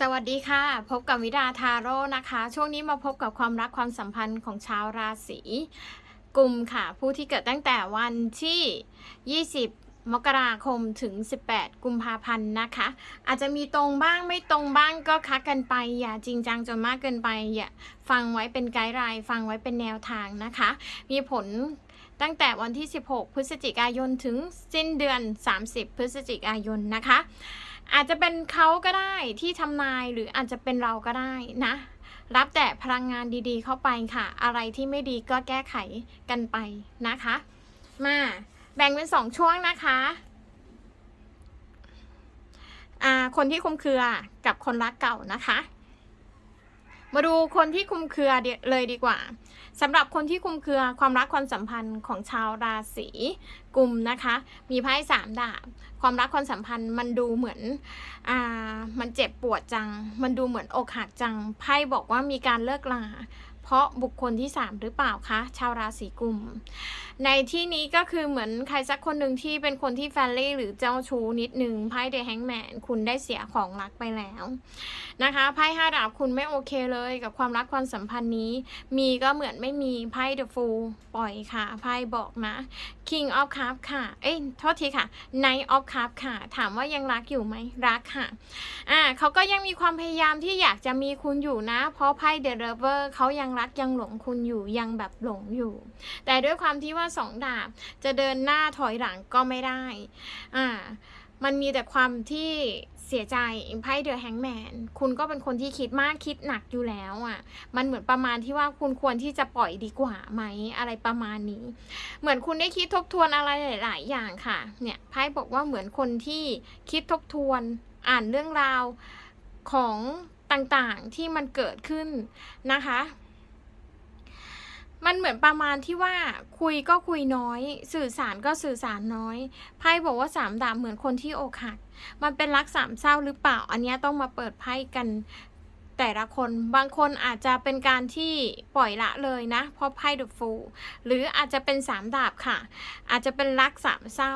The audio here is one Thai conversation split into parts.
สวัสดีค่ะ พบกับวิดาทาโร่นะคะ ช่วงนี้มาพบกับความรักความสัมพันธ์ของชาวราศีกุมค่ะ ผู้ที่เกิดตั้งแต่วันที่ 20 มกราคมถึง 18 กุมภาพันธ์นะคะ อาจจะมีตรงบ้างไม่ตรงบ้างก็คักกันไป อย่าจริงจังจนมากเกินไป อย่าฟังไว้เป็นไกด์ไลน์ฟังไว้เป็นแนวทางนะคะ มีผลตั้งแต่วันที่ 16 พฤศจิกายนถึงสิ้นเดือน 30 พฤศจิกายนนะคะ อาจจะเป็นเขาก็ได้ที่ทำนายหรืออาจจะเป็นเราก็ได้นะ รับแต่พลังงานดีๆ เข้าไปค่ะ อะไรที่ไม่ดีก็แก้ไขกันไปนะคะ มาแบ่งเป็นสองช่วงนะคะอ่าคนที่คุมเครือกับคนรักเก่านะคะ มาดูคนที่คุมเครือเลยดีกว่าสำหรับคนที่คุมเครือความรักความสัมพันธ์ของชาวราศีกุมนะคะ มีไพ่สามดาบความรักความสัมพันธ์มันดูเหมือนอ่ามันเจ็บปวดจัง มันดูเหมือนอกหักจังไพ่บอกว่ามีการเลิกลา เพราะบุคคลที่สามหรือเปล่าคะ ชาวราศีกุม ในที่นี้ก็คือเหมือนใครสักคนหนึ่งที่เป็นคนที่แฟนลี่หรือเจ้าชู้นิดนึงไพ่เดอะแฮงแมนคุณได้เสียของรักไปแล้วนะคะไพ่ห้าดาบคุณไม่โอเคเลยกับความรักความสัมพันธ์นี้ มีก็เหมือนไม่มีไพ่เดอะฟูลปล่อยค่ะไพ่บอกนะ King of Cup ค่ะ เอ้ย โทษทีค่ะ Knight of Cup ค่ะ ถามว่ายังรักอยู่ไหม รักค่ะ อ่าเขาก็ยังมีความพยายามที่อยากจะมีคุณอยู่นะ เพราะไพ่ The Lover เขายังรักยังหลงคุณอยู่ ยังแบบหลงอยู่ แต่ด้วยความที่ว่าสองดาบ จะเดินหน้าถอยหลังก็ไม่ได้ อ่า มันมีแต่ความที่ เสียใจไพ่เดอะแฮงแมนคุณก็เป็นคนที่คิดมากคิดหนักอยู่แล้วอะ่ะ มันเหมือนประมาณที่ว่าคุณควรที่จะปล่อยดีกว่าไหมอะไรประมาณนี้ เหมือนคุณได้คิดทบทวนอะไรหลาย ๆ อย่างค่ะ เนี่ยไพ่บอกว่าเหมือนคนที่คิดทบทวน อ่านเรื่องราวของต่างๆที่มันเกิดขึ้นนะคะ มันเหมือนประมาณที่ว่าคุยก็คุยน้อย สื่อสารก็สื่อสารน้อยไพ่บอกว่าสามดาบเหมือนคนที่อกหัก มันเป็นรักสามเศร้าหรือเปล่า อันนี้ต้องมาเปิดไพ่กันแต่ละคนบางคนอาจจะเป็นการที่ปล่อยละเลยนะ เพราะไพ่เดอะฟูหรืออาจจะเป็นสามดาบค่ะ อาจจะเป็นรักสามเศร้า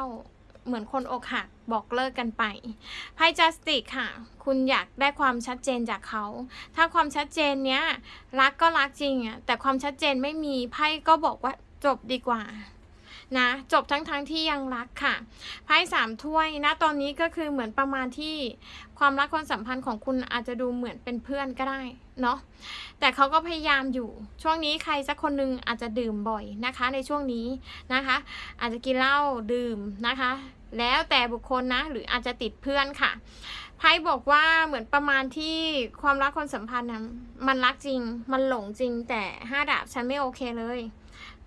เหมือนคนอกหักบอกเลิกกันไปไพ่จัสติกค่ะ คุณอยากได้ความชัดเจนจากเขา ถ้าความชัดเจนเนี้ยรักก็รักจริงอะแต่ความชัดเจนไม่มีไพ่ก็บอกว่าจบดีกว่านะจบทั้งๆทที่ยังรักค่ะไพ่สามถ้วยนะตอนนี้ก็คือเหมือนประมาณที่ความรักความสัมพันธ์ของคุณอาจจะดูเหมือนเป็นเพื่อนก็ได้เนาะแต่เขาก็พยายามอยู่ ช่วงนี้ใครสักคนหนึงอาจจะดื่มบ่อยนะคะ ในช่วงนี้นะคะ อาจจะกินเหล้าดื่มนะคะ แล้วแต่บุคคลนะ หรืออาจจะติดเพื่อนค่ะไพ่บอกว่าเหมือนประมาณที่ความรักความสัมพันธ์นะมันรักจริง มันหลงจริง แต่ห้าดาบฉันไม่โอเคเลย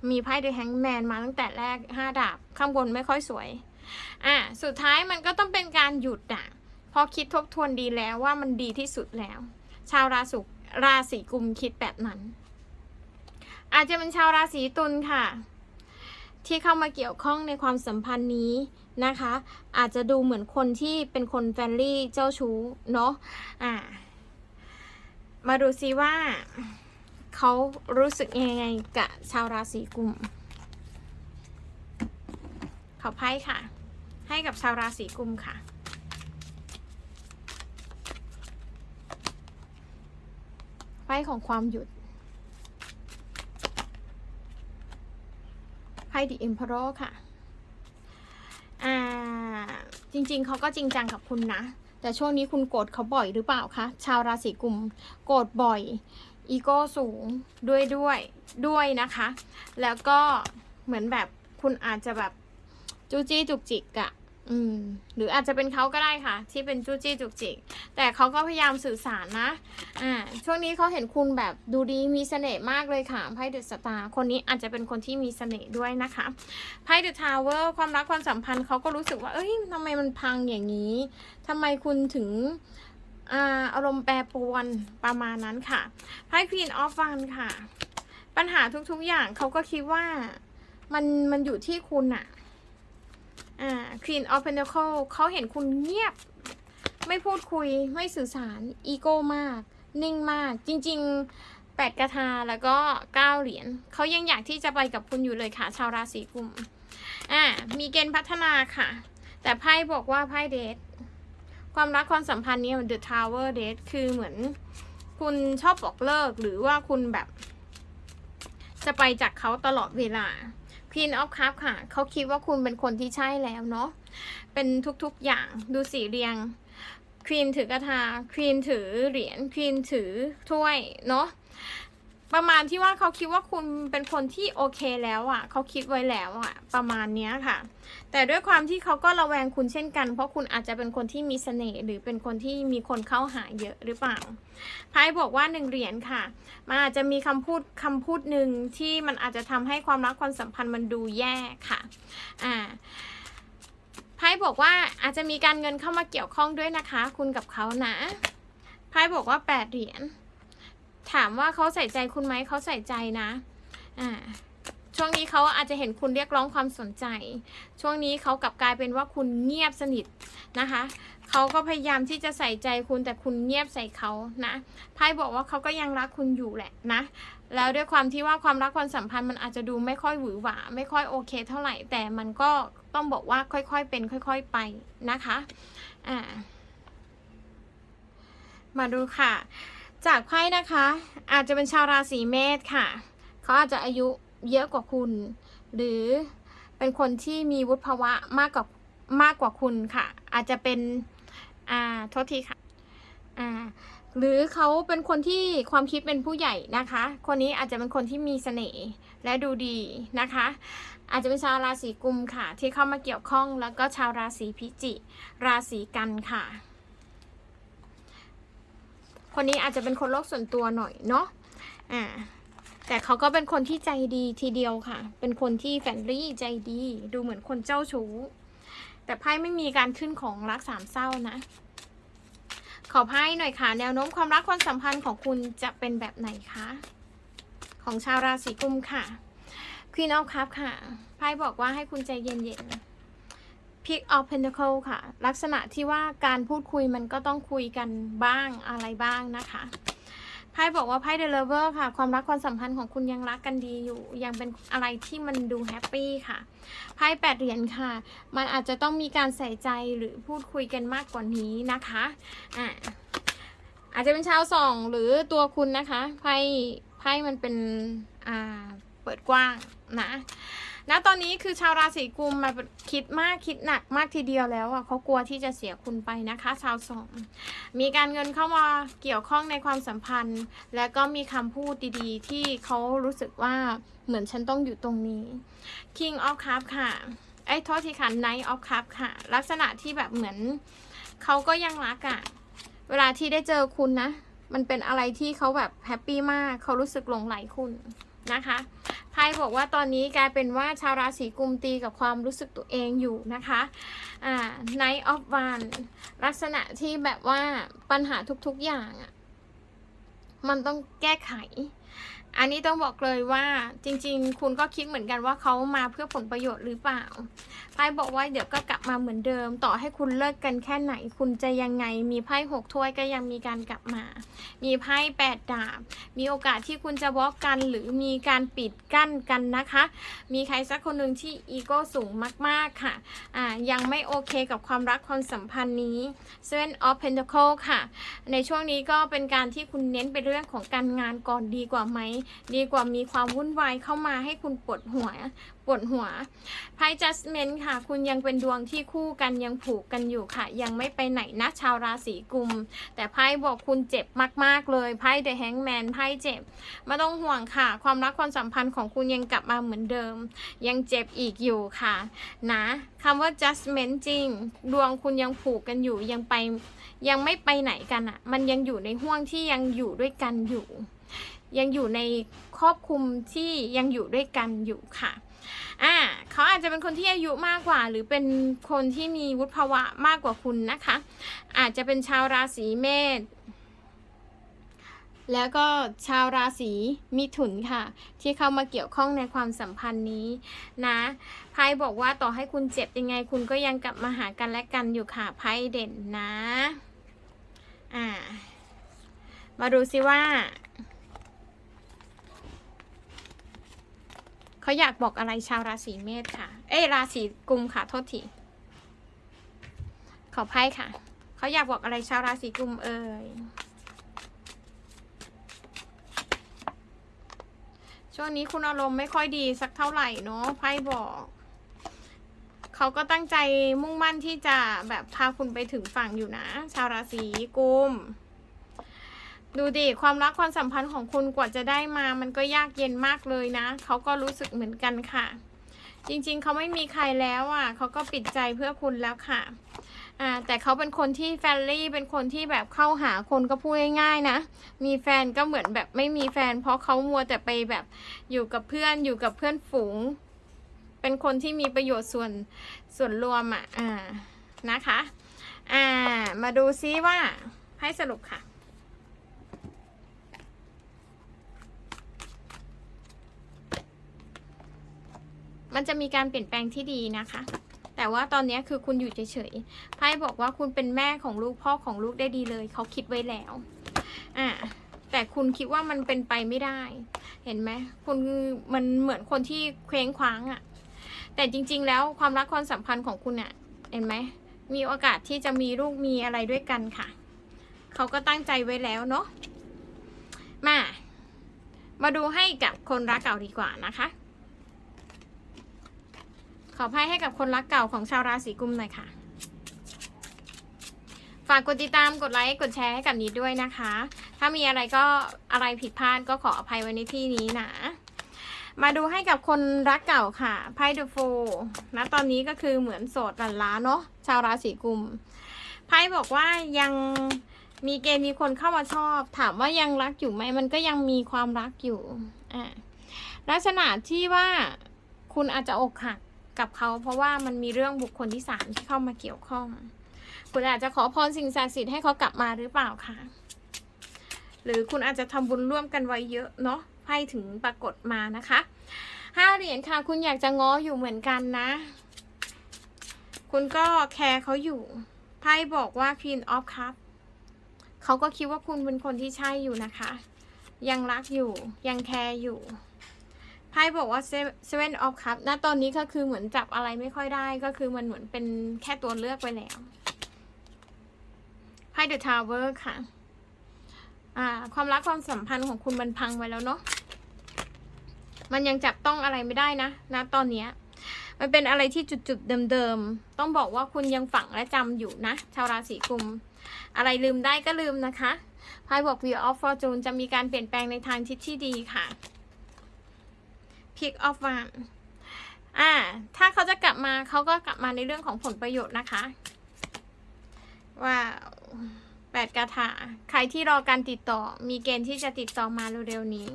มีไพ่เดอะแฮงแมนมาตั้งแต่แรกห้าดาบข้างบนไม่ค่อยสวย อะ สุดท้ายมันก็ต้องเป็นการหยุดอะพอคิดทบทวนดีแล้วว่ามันดีที่สุดแล้ว ชาวราศีราศีกุมคิดแบบนั้น อาจจะเป็นชาวราศีตุลค่ะ ที่เข้ามาเกี่ยวข้องในความสัมพันธ์นี้ นะคะ อาจจะดูเหมือนคนที่เป็นคนแฟรนลี่เจ้าชู้เนาะอ่ามาดูซิว่าเขารู้สึกยังไงกับชาวราศีกุมขอไพ่ค่ะ ให้กับชาวราศีกุมค่ะไพ่ของความหยุดไพ่ The Emperor ค่ะ อ่า จริงๆ เขาก็จริงจังกับคุณนะ แต่ช่วงนี้คุณโกรธเขาบ่อยหรือเปล่าคะ ชาวราศีกุมโกรธบ่อย อีโก้สูงด้วยด้วยด้วยนะคะ แล้วก็เหมือนแบบคุณอาจจะแบบจู้จี้จุกจิกอะ อืมหรืออาจจะเป็นเขาก็ได้ค่ะ ที่เป็นจู้จี้จุกจิก แต่เขาก็พยายามสื่อสารนะ อ่า ช่วงนี้เขาเห็นคุณแบบดูดีมีเสน่ห์มากเลยค่ะไพ่เดอะสตาร์คนนี้อาจจะเป็นคนที่มีเสน่ห์ด้วยนะคะไพ่เดอะทาวเวอร์ความรักความสัมพันธ์เขาก็รู้สึกว่า เอ้ยทำไมมันพังอย่างนี้ทำไมคุณถึงอ่าอารมณ์แปรปรวนประมาณนั้นค่ะไพ่ Queen of Fun ค่ะ ปัญหาทุกๆอย่างเขาก็คิดว่ามันมันอยู่ที่คุณอะ อ่า Queen of Pentacle เขาเห็นคุณเงียบ ไม่พูดคุยไม่สื่อสาร อีโก้มาก นิ่งมาก จริงๆแปดกระทาแล้วก็เก้าเหรียญเขายังอยากที่จะไปกับคุณอยู่เลยค่ะ ชาวราศีกุมอ่า มีเกณฑ์พัฒนาค่ะ แต่ไพ่บอกว่าไพ่เดทความรักความสัมพันธ์นี้มัน The Tower Date คือเหมือนคุณชอบบอกเลิกหรือว่าคุณแบบ จะไปจากเขาตลอดเวลา Queen of Cups ค่ะ เขาคิดว่าคุณเป็นคนที่ใช่แล้วเนาะ เป็นทุกๆอย่างดูสีเรียง ควีนถือกระทา ควีนถือเหรียญ ควีนถือถ้วยเนาะ ประมาณที่ว่าเขาคิดว่าคุณเป็นคนที่โอเคแล้วอะ่ะเขาคิดไว้แล้วอะ่ะ ประมาณเนี้ยค่ะ แต่ด้วยความที่เขาก็ระแวงคุณเช่นกัน เพราะคุณอาจจะเป็นคนที่มีเสน่ห์หรือเป็นคนที่มีคนเข้าหาเยอะหรือเปล่าไพ่บอกว่าหนึ่งเหรียญค่ะมันอาจจะมีคำพูดคำพูดหนึ่งที่มันอาจจะทำให้ความรักความสัมพันธ์มันดูแย่ค่ะอ่าไพ่บอกว่าอาจจะมีการเงินเข้ามาเกี่ยวข้องด้วยนะคะ คุณกับเขานะไพ่บอกว่าแปดเหรียญ ถามว่าเขาใส่ใจคุณไหมเขาใส่ใจนะ อ่า ช่วงนี้เขาอาจจะเห็นคุณเรียกร้องความสนใจ ช่วงนี้เขากลับกลายเป็นว่าคุณเงียบสนิทนะคะ เขาก็พยายามที่จะใส่ใจคุณแต่คุณเงียบใส่เขานะไพ่บอกว่าเขาก็ยังรักคุณอยู่แหละนะ แล้วด้วยความที่ว่าความรักความสัมพันธ์มันอาจจะดูไม่ค่อยหวือหวา ไม่ค่อยโอเค เท่าไหร่ แต่มันก็ต้องบอกว่าค่อยๆเป็น ค่อย ๆไปนะคะ อ่า มาดูค่ะ จากไพ่นะคะ อาจจะเป็นชาวราศีเมษค่ะ เขาอาจจะอายุเยอะกว่าคุณ หรือเป็นคนที่มีวุฒิภาวะมากกว่ามากกว่าคุณค่ะ อาจจะเป็นอ่าโทษทีค่ะอ่าหรือเขาเป็นคนที่ความคิดเป็นผู้ใหญ่นะคะ คนนี้อาจจะเป็นคนที่มีเสน่ห์และดูดีนะคะ อาจจะเป็นชาวราศีกุมค่ะ ที่เข้ามาเกี่ยวข้องแล้วก็ชาวราศีพิจิ ราศีกันค่ะ คนนี้อาจจะเป็นคนโลกส่วนตัวหน่อยเนาะอ่าแต่เขาก็เป็นคนที่ใจดีทีเดียวค่ะ เป็นคนที่แฟนลี่ใจดี ดูเหมือนคนเจ้าชู้ แต่ไพ่ไม่มีการขึ้นของรักสามเศร้านะ ขอไพ่หน่อยค่ะ แนวโน้มความรักความสัมพันธ์ของคุณจะเป็นแบบไหนคะ ของชาวราศีกุมค่ะ Queen of Cup ค่ะ ไพ่บอกว่าให้คุณใจเย็นๆ Pick of Pentacle ค่ะ ลักษณะที่ว่าการพูดคุยมันก็ต้องคุยกันบ้างอะไรบ้างนะคะไพ่บอกว่าไพ่ The Lover ค่ะ ความรักความสัมพันธ์ของคุณยังรักกันดีอยู่ ยังเป็นอะไรที่มันดูแฮปปี้ค่ะไพ่แปดเหรียญค่ะ มันอาจจะต้องมีการใส่ใจหรือพูดคุยกันมากกว่านี้นะคะอ่าอาจจะเป็นชาวสองหรือตัวคุณนะคะไพ่ไพ่มันเป็นอ่าเปิดกว้างนะ ณตอนนี้คือชาวราศีกุมมาคิดมากคิดหนักมากทีเดียวแล้วอะเขากลัวที่จะเสียคุณไปนะคะ ชาวสองมีการเงินเข้ามาเกี่ยวข้องในความสัมพันธ์ และก็มีคำพูดดีๆ ที่เขารู้สึกว่าเหมือนฉันต้องอยู่ตรงนี้ King of Cup ค่ะไอ้โทษทีค่ะ Knight of Cup ค่ะ ลักษณะที่แบบเหมือนเขาก็ยังรักอะ่ะ เวลาที่ได้เจอคุณนะ มันเป็นอะไรที่เขาแบบแฮปปี้มาก เขารู้สึกหลงไหลคุณ นะคะไพ่บอกว่าตอนนี้กลายเป็นว่าชาวราศีกุมตีกับความรู้สึกตัวเองอยู่นะคะอ่า Night of One ลักษณะที่แบบว่าปัญหาทุกๆอย่างอะ่ะมันต้องแก้ไข อันนี้ต้องบอกเลยว่าจริง ๆ คุณก็คิดเหมือนกันว่าเขามาเพื่อผลประโยชน์หรือเปล่าไพ่บอกว่าเดี๋ยวก็กลับมาเหมือนเดิม ต่อให้คุณเลิกกันแค่ไหน คุณจะยังไง มีไพ่หกถ้วยก็ยังมีการกลับมา มีไพ่แปดดาบ มีโอกาสที่คุณจะบล็อกกันหรือมีการปิดกั้นกันนะคะ มีใครสักคนหนึ่งที่อีโก้สูงมากๆค่ะอ่ายังไม่โอเคกับความรักความสัมพันธ์นี้ Seven of pentacles ค่ะ ในช่วงนี้ก็เป็นการที่คุณเน้นไปเรื่องของการงานก่อนดีกว่าไหมดีกว่ามีความวุ่นวายเข้ามาให้คุณปวดหัวปวดหัวไพ่ Judgment ค่ะ คุณยังเป็นดวงที่คู่กันยังผูกกันอยู่ค่ะ ยังไม่ไปไหนนะชาวราศีกุม แต่ไพ่บอกคุณเจ็บมาก ๆ เลยไพ่ The Hangman ไพ่เจ็บไม่ต้องห่วงค่ะ ความรักความสัมพันธ์ของคุณยังกลับมาเหมือนเดิม ยังเจ็บอีกอยู่ค่ะ นะคำว่า judgment จริง ดวงคุณยังผูกกันอยู่ยังไปยังไม่ไปไหนกันอะ่ะ มันยังอยู่ในห่วงที่ยังอยู่ด้วยกันอยู่ ยังอยู่ในครอบคลุมที่ยังอยู่ด้วยกันอยู่ค่ะอ่าเขาอาจจะเป็นคนที่อายุมากกว่า หรือเป็นคนที่มีวุฒิภาวะมากกว่าคุณนะคะ อาจจะเป็นชาวราศีเมษแล้วก็ชาวราศีมิถุนค่ะ ที่เข้ามาเกี่ยวข้องในความสัมพันธ์นี้นะไพ่บอกว่าต่อให้คุณเจ็บยังไง คุณก็ยังกลับมาหากันและกันอยู่ค่ะไพ่เด่นนะ อ่า มาดูซิว่า เขาอยากบอกอะไรชาวราศีเมษค่ะ เอ้ราศีกุมค่ะ โทษที ขอไพ่ค่ะ เขาอยากบอกอะไรชาวราศีกุมเอ่ย ช่วงนี้คุณอารมณ์ไม่ค่อยดีสักเท่าไหร่เนาะ ไพ่บอก เขาก็ตั้งใจมุ่งมั่นที่จะแบบพาคุณไปถึงฝั่งอยู่นะ ชาวราศีกุม ดูดิความรักความสัมพันธ์ของคุณกว่าจะได้มามันก็ยากเย็นมากเลยนะ เขาก็รู้สึกเหมือนกันค่ะ จริงๆ เขาไม่มีใครแล้วอะเขาก็ปิดใจเพื่อคุณแล้วค่ะอ่าแต่เขาเป็นคนที่แฟนลี่เป็นคนที่แบบเข้าหาคนก็พูดง่ายๆนะ มีแฟนก็เหมือนแบบไม่มีแฟน เพราะเขามัวแต่ไปแบบอยู่กับเพื่อนอยู่กับเพื่อนฝูง เป็นคนที่มีประโยชน์ส่วนส่วนรวมอะอ่านะคะอ่ามาดูซิว่าให้สรุปค่ะ มันจะมีการเปลี่ยนแปลงที่ดีนะคะ แต่ว่าตอนนี้คือคุณอยู่เฉยๆไพ่บอกว่าคุณเป็นแม่ของลูกพ่อของลูกได้ดีเลย เขาคิดไว้แล้วอ่าแต่คุณคิดว่ามันเป็นไปไม่ได้ เห็นไหมคุณมันเหมือนคนที่เคว้งคว้างอะ่ะ แต่จริง ๆ แล้วความรักความสัมพันธ์ของคุณอะ่ะ เห็นไหมมีโอกาสที่จะมีลูกมีอะไรด้วยกันค่ะ เขาก็ตั้งใจไว้แล้วเนาะมา มาดูให้กับคนรักเก่าดีกว่านะคะ ขอไพ่ให้กับคนรักเก่าของชาวราศีกุมหน่อยค่ะ ฝากกดติดตามกดไลค์กดแชร์ให้กับนิดด้วยนะคะ ถ้ามีอะไรก็อะไรผิดพลาดก็ขออภัยไว้ในที่นี้นะ มาดูให้กับคนรักเก่าค่ะไพ่เดอะโฟนะตอนนี้ก็คือเหมือนโสดหลันล้าเนาะชาวราศีกุมไพ่บอกว่ายังมีเกณฑ์มีคนเข้ามาชอบ ถามว่ายังรักอยู่ไหมมันก็ยังมีความรักอยู่อ่าลักษณะที่ว่าคุณอาจจะอกหัก กับเขา เพราะว่ามันมีเรื่องบุคคลที่สามที่เข้ามาเกี่ยวข้อง คุณอาจจะขอพรสิ่งศักดิ์สิทธิ์ให้เขากลับมาหรือเปล่าคะหรือคุณอาจจะทำบุญร่วมกันไว้เยอะเนาะไพ่ถึงปรากฏมานะคะห้าเหรียญค่ะ คุณอยากจะง้ออยู่เหมือนกันนะ คุณก็แคร์เขาอยู่ไพ่บอกว่า Queen of Cup เขาก็คิดว่าคุณเป็นคนที่ใช่อยู่นะคะ ยังรักอยู่ยังแคร์อยู่ ไพ่บอกว่า Seven of Cup ณตอนนี้ก็คือเหมือนจับอะไรไม่ค่อยได้ ก็คือมันเหมือนเป็นแค่ตัวเลือกไปแล้วไพ่ The Tower ค่ะ อ่า ความรักความสัมพันธ์ของคุณมันพังไปแล้วเนาะ มันยังจับต้องอะไรไม่ได้นะณตอนเนี้ยมันเป็นอะไรที่จุดๆเดิมๆ ต้องบอกว่าคุณยังฝังและจำอยู่นะ ชาวราศีกุม อะไรลืมได้ก็ลืมนะคะไพ่บอก Wheel of Fortune จะมีการเปลี่ยนแปลงในทางทิศที่ดีค่ะ pick of one อ่า ถ้าเขาจะกลับมาเขาก็กลับมาในเรื่องของผลประโยชน์นะคะ ว่าแปดกาถาใครที่รอการติดต่อ มีเกณฑ์ที่จะติดต่อมาเร็วๆนี้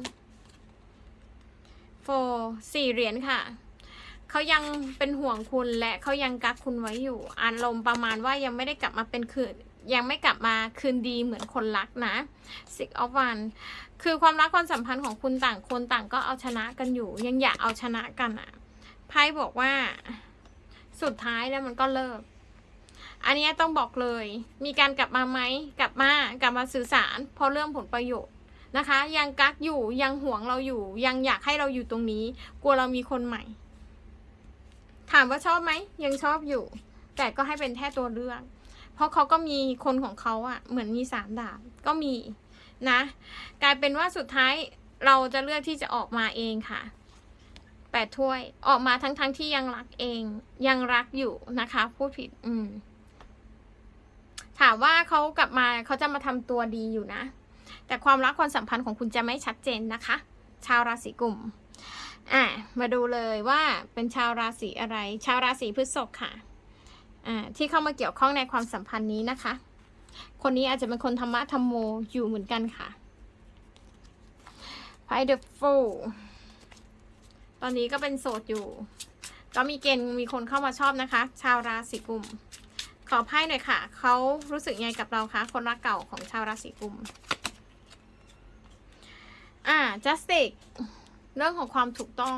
โฟสี่เหรียญค่ะเขายังเป็นห่วงคุณและเขายังกักคุณไว้อยู่ อารมณ์ประมาณว่ายังไม่ได้กลับมาเป็นคืน ยังไม่กลับมาคืนดีเหมือนคนรักนะ six of one คือความรักความสัมพันธ์ของคุณต่างคนต่างก็เอาชนะกันอยู่ ยังอยากเอาชนะกันอะ่ะไพ่บอกว่าสุดท้ายแล้วมันก็เลิก อันนี้ต้องบอกเลย มีการกลับมาไหมกลับมากลับมาสื่อสาร เพราะเรื่องผลประโยชน์นะคะ ยังกักอยู่ยังห่วงเราอยู่ ยังอยากให้เราอยู่ตรงนี้ กลัวเรามีคนใหม่ ถามว่าชอบไหมยังชอบอยู่ แต่ก็ให้เป็นแค่ตัวเลือก เพราะเขาก็มีคนของเขาอะ่ะเหมือนมีสามดาบก็มีนะ กลายเป็นว่าสุดท้ายเราจะเลือกที่จะออกมาเองค่ะแปดถ้วยออกมาทั้งๆทที่ยังรักเอง ยังรักอยู่นะคะพูดผิด อืม ถามว่าเขากลับมาเขาจะมาทำตัวดีอยู่นะ แต่ความรักความสัมพันธ์ของคุณจะไม่ชัดเจนนะคะ ชาวราศีกุมอะมาดูเลยว่าเป็นชาวราศีอะไร ชาวราศีพฤษภค่ะ อ่าที่เข้ามาเกี่ยวข้องในความสัมพันธ์นี้นะคะ คนนี้อาจจะเป็นคนธรรมะธรรมโมอยู่เหมือนกันค่ะไพ่เดอะฟูตอนนี้ก็เป็นโสดอยู่ ก็มีเกณฑ์มีคนเข้ามาชอบนะคะ ชาวราศีกุม ขอไพ่หน่อยค่ะ เขารู้สึกยังไงกับเราคะ คนรักเก่าของชาวราศีกุม อ่า justice เรื่องของความถูกต้อง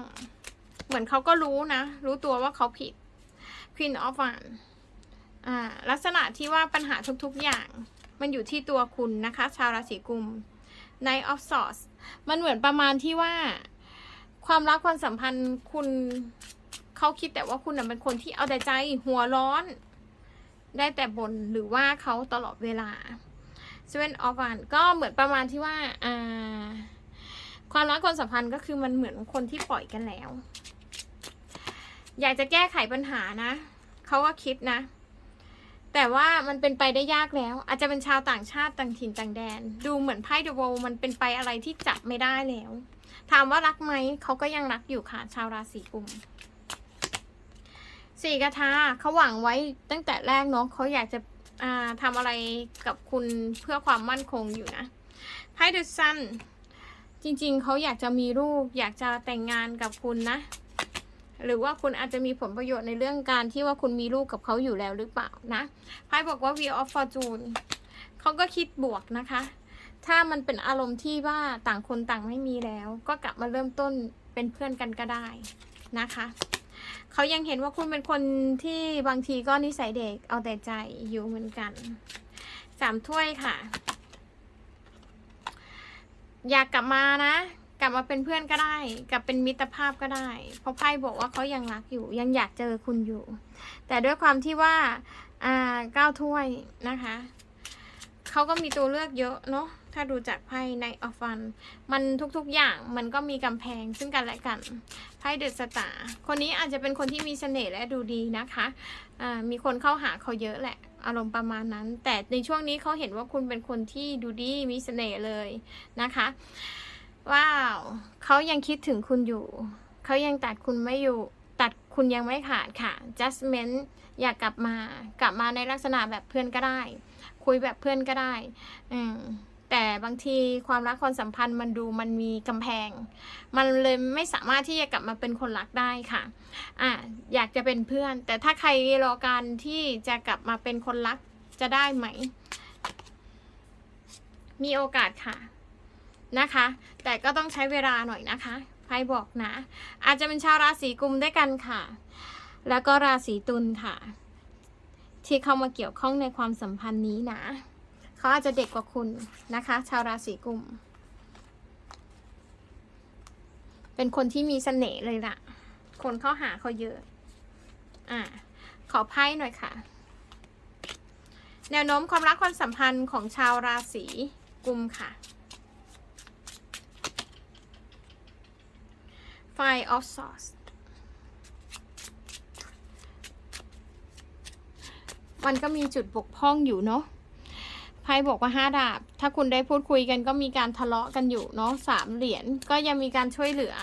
เหมือนเขาก็รู้นะ รู้ตัวว่าเขาผิด Queen of Wands อ่าลักษณะที่ว่าปัญหาทุกๆอย่าง มันอยู่ที่ตัวคุณนะคะ ชาวราศีกุม Knight of Swords มันเหมือนประมาณที่ว่า ความรักความสัมพันธ์คุณเขาคิดแต่ว่าคุณเป็นคนที่เอาแต่ใจหัวร้อน ได้แต่บนหรือว่าเขาตลอดเวลา Seven of Wands ก็เหมือนประมาณที่ว่าอ่าความรักความสัมพันธ์ก็คือมันเหมือนคนที่ปล่อยกันแล้ว อยากจะแก้ไขปัญหานะ เขาก็คิดนะ แต่ว่ามันเป็นไปได้ยากแล้ว อาจจะเป็นชาวต่างชาติต่างถิ่นต่างแดน ดูเหมือนไพ่เดอะโวมันเป็นไปอะไรที่จับไม่ได้แล้ว ถามว่ารักไหมเขาก็ยังรักอยู่ค่ะชาวราศีกุมสี่กระทาเขาหวังไว้ตั้งแต่แรกเนาะเขาอยากจะทำอะไรกับคุณเพื่อความมั่นคงอยู่นะไพ่เดอะซันจริงๆ เขาอยากจะมีลูก อยากจะแต่งงานกับคุณนะ หรือว่าคุณอาจจะมีผลประโยชน์ในเรื่องการที่ว่าคุณมีลูกกับเขาอยู่แล้วหรือเปล่านะไพ่บอกว่า Wheel of Fortune เขาก็คิดบวกนะคะ ถ้ามันเป็นอารมณ์ที่ว่าต่างคนต่างไม่มีแล้ว ก็กลับมาเริ่มต้นเป็นเพื่อนกันก็ได้นะคะเขายังเห็นว่าคุณเป็นคนที่บางทีก็นิสัยเด็กเอาแต่ใจอยู่เหมือนกันสามถ้วยค่ะ อยากกลับมานะ กลับมาเป็นเพื่อนก็ได้ กลับเป็นมิตรภาพก็ได้ เพราะไพ่บอกว่าเขายังรักอยู่ ยังอยากเจอคุณอยู่ แต่ด้วยความที่ว่าอ่าก้าถ้วยนะคะเขาก็มีตัวเลือกเยอะเนาะถ้าดูจากไพ่ในออฟฟัน มันทุกๆอย่างมันก็มีกำแพงซึ่งกันและกันไพ่เดอะสตาร์คนนี้อาจจะเป็นคนที่มีเสน่ห์และดูดีนะคะอ่ามีคนเข้าหาเขาเยอะแหละ อารมณ์ประมาณนั้น แต่ในช่วงนี้เขาเห็นว่าคุณเป็นคนที่ดูดีมีเสน่ห์เลยนะคะ ว้าว เขายังคิดถึงคุณอยู่ เขายังตัดคุณไม่อยู่ ตัดคุณยังไม่ขาดค่ะ justment อยากกลับมา กลับมาในลักษณะแบบเพื่อนก็ได้ คุยแบบเพื่อนก็ได้ อืมแต่บางทีความรักความสัมพันธ์มันดูมันมีกำแพง มันเลยไม่สามารถที่จะกลับมาเป็นคนรักได้ค่ะ อะอยากจะเป็นเพื่อน แต่ถ้าใครรอการที่จะกลับมาเป็นคนรักจะได้ไหม มีโอกาสค่ะ นะคะ แต่ก็ต้องใช้เวลาหน่อยนะคะไพ่บอกนะ อาจจะเป็นชาวราศีกุมด้วยกันค่ะ แล้วก็ราศีตุลค่ะ ที่เข้ามาเกี่ยวข้องในความสัมพันธ์นี้นะเขาอาจจะเด็กกว่าคุณนะคะ ชาวราศีกุม เป็นคนที่มีเสน่ห์เลยล่ะ คนเข้าหาเขาเยอะ อ่า ขอไพ่หน่อยค่ะ แนวโน้มความรักความสัมพันธ์ของชาวราศีกุมค่ะ Five of Swords มันก็มีจุดบกพร่องอยู่เนาะไพ่บอกว่าห้าดาบ ถ้าคุณได้พูดคุยกันก็มีการทะเลาะกันอยู่เนาะสามเหรียญก็ยังมีการช่วยเหลือ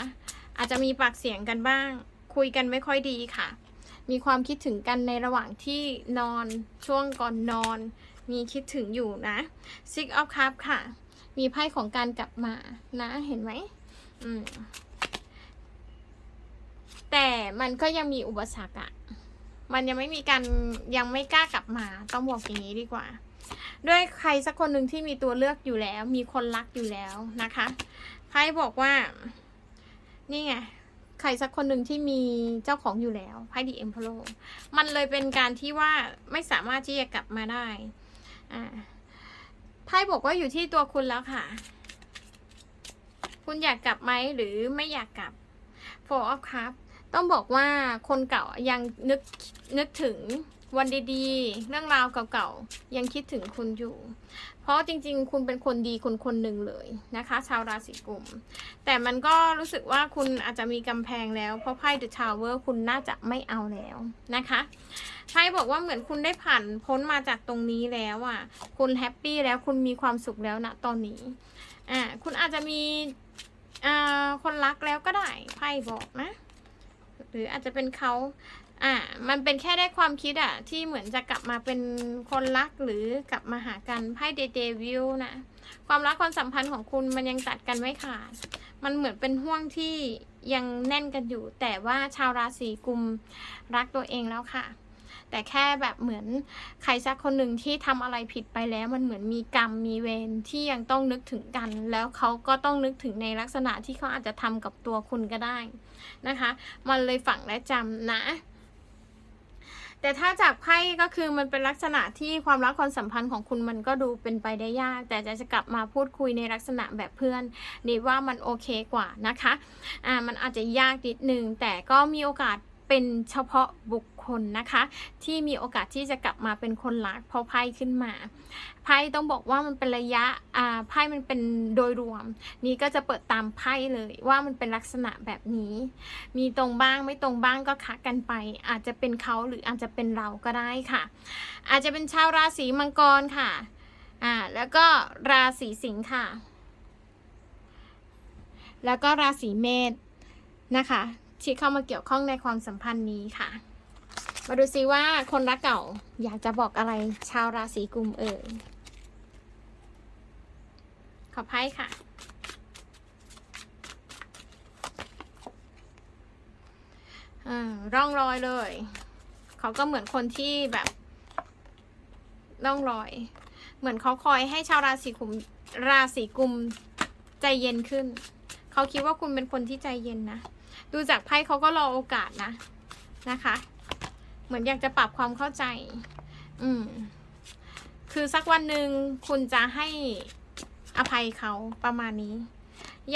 อาจจะมีปากเสียงกันบ้าง คุยกันไม่ค่อยดีค่ะ มีความคิดถึงกันในระหว่างที่นอนช่วงก่อนนอน มีคิดถึงอยู่นะ Six of Cups ค่ะ มีไพ่ของการกลับมานะเห็นไหมอืม แต่มันก็ยังมีอุปสรรคอะมันยังไม่มีการยังไม่กล้ากลับมาต้องบอกอย่างนี้ดีกว่า ด้วยใครสักคนหนึ่งที่มีตัวเลือกอยู่แล้ว มีคนรักอยู่แล้วนะคะไพ่บอกว่า นี่ไงใครสักคนหนึ่งที่มีเจ้าของอยู่แล้วไพ่ดีเอ็มพโลมันเลยเป็นการที่ว่าไม่สามารถที่จะกลับมาได้อ่าไพ่บอกว่าอยู่ที่ตัวคุณแล้วค่ะ คุณอยากกลับไหมหรือไม่อยากกลับ Four of Cups ต้องบอกว่าคนเก่ายังนึกนึกถึงวันดีๆ เรื่องราวเก่าๆ ยังคิดถึงคุณอยู่ เพราะจริงๆ คุณเป็นคนดีคนคนหนึ่งเลยนะคะ ชาวราศีกุม แต่มันก็รู้สึกว่าคุณอาจจะมีกำแพงแล้ว เพราะไพ่ The Tower คุณน่าจะไม่เอาแล้วนะคะไพ่บอกว่าเหมือนคุณได้ผ่านพ้นมาจากตรงนี้แล้วอะ คุณแฮปปี้แล้วคุณมีความสุขแล้วนะตอนนี้ อ่า คุณอาจจะมีอ่าคนรักแล้วก็ได้ไพ่บอกนะ หรืออาจจะเป็นเขาอะมันเป็นแค่ได้ความคิดอะที่เหมือนจะกลับมาเป็นคนรักหรือกลับมาหากันไพ่เดเดวิลนะ ความรักความสัมพันธ์ของคุณมันยังตัดกันไม่ขาด มันเหมือนเป็นห่วงที่ยังแน่นกันอยู่ แต่ว่าชาวราศีกุมรักตัวเองแล้วค่ะ แต่แค่แบบเหมือนใครสักคนหนึ่งที่ทำอะไรผิดไปแล้ว มันเหมือนมีกรรมมีเวรที่ยังต้องนึกถึงกัน แล้วเขาก็ต้องนึกถึงในลักษณะที่เขาอาจจะทำกับตัวคุณก็ได้นะคะ มันเลยฝังและจำนะแต่ถ้าจากไพ่ก็คือมันเป็นลักษณะที่ความรักความสัมพันธ์ของคุณมันก็ดูเป็นไปได้ยาก แต่จะจะกลับมาพูดคุยในลักษณะแบบเพื่อนนี่ว่ามันโอเคกว่านะคะอ่ามันอาจจะยากนิดนึงแต่ก็มีโอกาส เป็นเฉพาะบุคคคนะคะ ที่มีโอกาสที่จะกลับมาเป็นคนรักพราะไพ่ขึ้นมาไพ่ต้องบอกว่ามันเป็นระยะอ่าไพ่มันเป็นโดยรวม นี่ก็จะเปิดตามไพ่เลยว่ามันเป็นลักษณะแบบนี้ มีตรงบ้างไม่ตรงบ้างก็คักกันไป อาจจะเป็นเขาหรืออาจจะเป็นเราก็ได้ค่ะ อาจจะเป็นชาวราศีมังกรค่ะอ่าแล้วก็ราศีสิงค์ค่ะ แล้วก็ราศีเมษนะคะ ที่เข้ามาเกี่ยวข้องในความสัมพันธ์นี้ค่ะ มาดูซิว่าคนรักเก่าอยากจะบอกอะไรชาวราศีกุมเอ่ยขอไพ่ค่ะอ่าร่องรอยเลย เขาก็เหมือนคนที่แบบ ร่องรอย เหมือนเขาคอยให้ชาวราศีกุมราศีกุมใจเย็นขึ้น เขาคิดว่าคุณเป็นคนที่ใจเย็นนะ ดูจากไพ่เขาก็รอโอกาสนะนะคะ เหมือนอยากจะปรับความเข้าใจ อืม คือสักวันหนึ่งคุณจะให้อภัยเขาประมาณนี้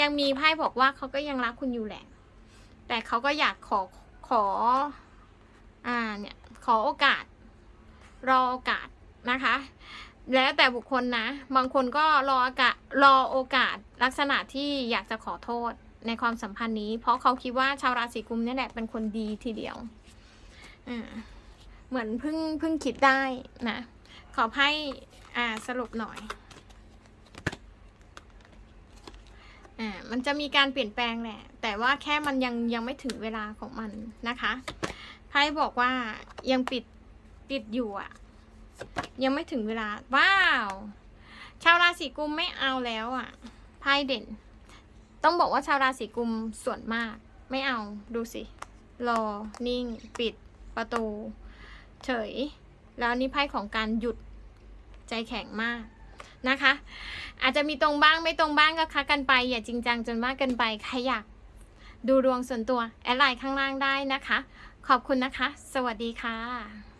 ยังมีไพ่บอกว่าเขาก็ยังรักคุณอยู่แหละ แต่เขาก็อยากขอขอ อ่าเนี่ย ขอโอกาส รอโอกาสนะคะ แล้วแต่บุคคลนะ บางคนก็รอโอกาสรอโอกาสลักษณะที่อยากจะขอโทษ ในความสัมพันธ์นี้ เพราะเขาคิดว่าชาวราศีกุมนี่แหละเป็นคนดีทีเดียวอ่าเหมือนเพิ่งเพิ่งคิดได้นะขอให้อ่าสรุปหน่อยอ่ามันจะมีการเปลี่ยนแปลงแหละ แต่ว่าแค่มันยังยังไม่ถึงเวลาของมันนะคะไพ่บอกว่ายังปิดปิดอยู่อะ ยังไม่ถึงเวลา ว้าว ชาวราศีกุมไม่เอาแล้วอะไพ่เด่น ต้องบอกว่าชาวราศีกุมส่วนมาก ไม่เอาดูสิ รอ นิ่ง ปิด ประตู เฉย แล้วนี่ไพ่ของการหยุดใจแข็งมากนะคะ อาจจะมีตรงบ้างไม่ตรงบ้างก็คักกันไป อย่าจริงจังจนมากเกินไปใครอยากดูดวงส่วนตัว แอดไลน์ข้างล่างได้นะคะ ขอบคุณนะคะ สวัสดีค่ะ